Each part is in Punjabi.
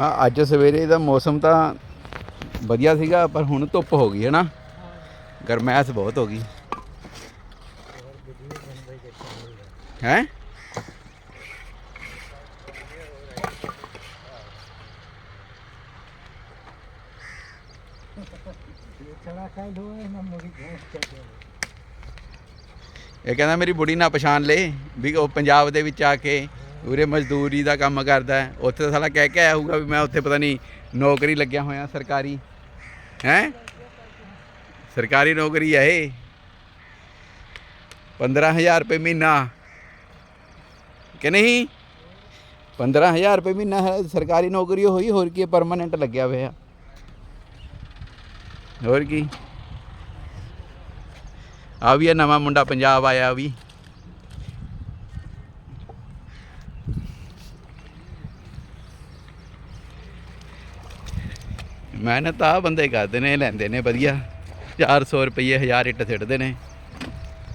ਆ ਅੱਜ ਸਵੇਰੇ ਦਾ ਮੌਸਮ ਤਾਂ ਵਧੀਆ ਸੀਗਾ, ਪਰ ਹੁਣ ਧੁੱਪ ਹੋ ਗਈ ਹੈ ਨਾ। ਗਰਮੈਸ਼ ਬਹੁਤ ਹੋ ਗਈ। ਹੈ? ਇਹ ਕਹਿੰਦਾ ਮੇਰੀ ਬੁੜੀ ਨਾ ਪਛਾਣ ਲੇ, ਵੀ ਉਹ ਪੰਜਾਬ ਦੇ ਵਿੱਚ ਆ ਕੇ ਉਰੇ ਮਜ਼ਦੂਰੀ ਦਾ ਕੰਮ ਕਰਦਾ ਹੈ। ਉੱਥੇ ਤਾਂ ਸਾਲਾ ਕਹਿ ਕੇ ਆਇਆ ਹੋਊਗਾ ਵੀ ਮੈਂ ਉੱਥੇ ਪਤਾ ਨਹੀਂ ਨੌਕਰੀ ਲੱਗਿਆ ਹੋਇਆ ਸਰਕਾਰੀ। ਹੈ? ਸਰਕਾਰੀ ਨੌਕਰੀ ਹੈ ਇਹ। 15000 ਰੁਪਏ ਮਹੀਨਾ। ਕਿ ਨਹੀਂ? 15000 ਰੁਪਏ ਮਹੀਨਾ ਹੈ, ਸਰਕਾਰੀ ਨੌਕਰੀ ਹੋਈ, ਹੋਰ ਕੀ ਪਰਮਾਨੈਂਟ ਲੱਗਿਆ ਹੋਇਆ? ਹੋਰ ਕੀ? ਆ ਵੀ ਇਹ ਨਵਾਂ ਮੁੰਡਾ ਪੰਜਾਬ ਆਇਆ ਵੀ। ਮਿਹਨਤ ਆ ਬੰਦੇ ਕਰਦੇ ਨੇ, ਲੈਂਦੇ ਨੇ ਵਧੀਆ। 400 ਰੁਪਏ 1000 ਇੱਟ ਸਿੱਟਦੇ ਨੇ।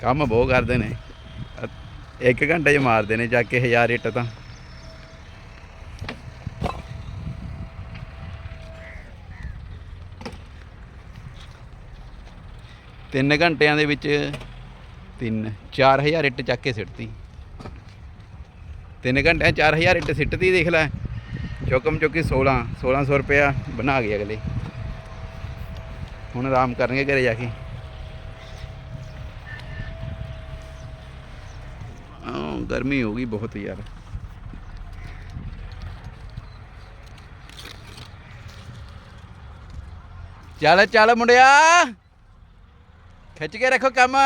ਕੰਮ ਬਹੁਤ ਕਰਦੇ ਨੇ। ਇੱਕ ਘੰਟੇ 'ਚ ਮਾਰਦੇ ਨੇ ਜਾ ਕੇ 1000 ਇੱਟ ਤਾਂ। ਤਿੰਨ ਘੰਟਿਆਂ ਦੇ ਵਿੱਚ ਤਿੰਨ 4000 ਇੱਟ ਚੱਕ ਕੇ ਸਿੱਟਤੀ। ਤਿੰਨ ਘੰਟਿਆਂ 'ਚ 4000 ਇੱਟ ਸਿੱਟਤੀ, ਦੇਖ ਲੈ। ਚੁੱਕਮ ਚੁੱਕੀ 16 1600 ਰੁਪਇਆ ਬਣਾ ਗਏ ਅਗਲੇ। ਹੁਣ ਆਰਾਮ ਕਰਨਗੇ ਘਰੇ ਜਾ ਕੇ। ਹਾਂ ਗਰਮੀ ਹੋ ਗਈ ਬਹੁਤ ਯਾਰ। ਚੱਲ ਚੱਲ ਮੁੰਡਿਆ। ਖਿੱਚ ਕੇ ਰੱਖੋ ਕੰਮ।